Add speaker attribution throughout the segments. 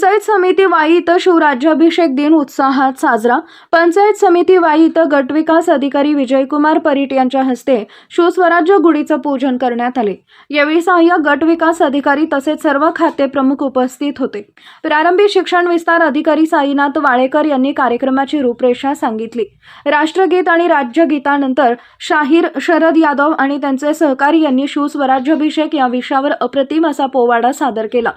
Speaker 1: once समिती वाई शिवराज्याभिषेक दिन उत्साहात साजरा. पंचायत समिती वाई गटविकास अधिकारी विजयकुमार परीट यांच्या हस्ते शिवस्वराज्य गुढीचं पूजन करण्यात आले. यावेळी सहाय्यक गट विकास अधिकारी तसेच सर्व खाते प्रमुख उपस्थित होते. प्रारंभी शिक्षण विस्तार अधिकारी साईनाथ वाळेकर यांनी कार्यक्रमाची रूपरेषा सांगितली. राष्ट्रगीत आणि राज्यगीतानंतर शाहीर शरद यादव आणि त्यांचे सहकारी यांनी शिवस्वराज्याभिषेक या विषयावर अप्रतिम असा पोवाडा सादर केला.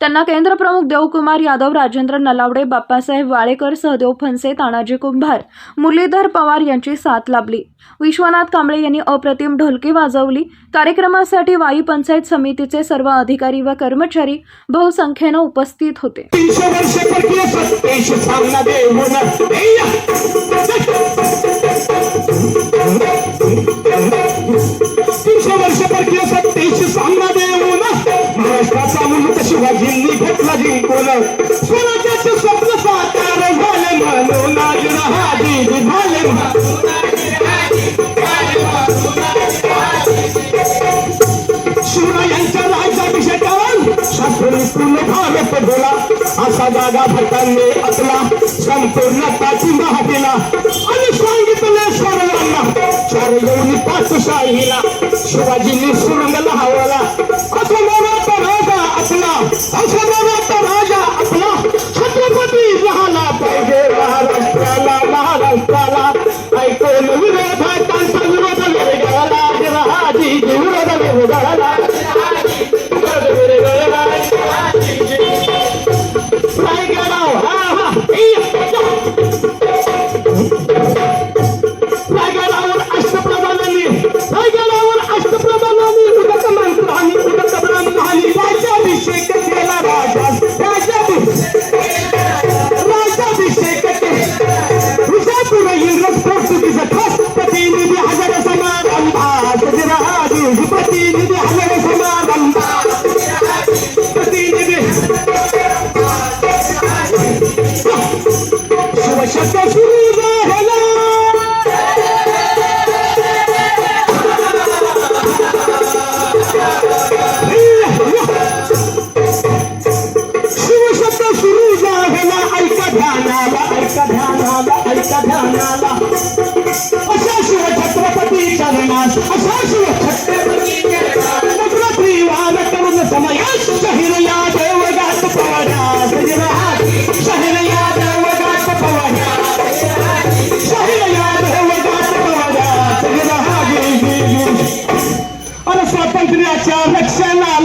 Speaker 1: त्यांना केंद्र प्रमुख देवकुमार यादव राजेंद्र नलावडे बाप्पासाहेब वाळेकर सहदेव फनसे तानाजी कुंभार मुरलीधर पवार यांची साथ लाभली. विश्वनाथ कांबळे यांनी अप्रतिम ढोलकी वाजवली. कार्यक्रमासाठी वाई पंचायत समितीचे सर्व अधिकारी व कर्मचारी बहुसंख्येनं उपस्थित होते.
Speaker 2: महाराष्ट्राचा मुलूक शिवाजींनी घेतला जिंकून स्वराज्याचे स्वप्न साकार झाले म्हणून आज रहाजी झाले शिवरायांच्या राज्याभिषेकावर शास्त्री पूर्ण भारत बोला असा जागा भटांनी आपला संपूर्ण पाठिंबा दिला आणि सांगितले सर्वांना चार येऊन पाचशाहीला शिवाजींनी सुरंग लावला Inshallah.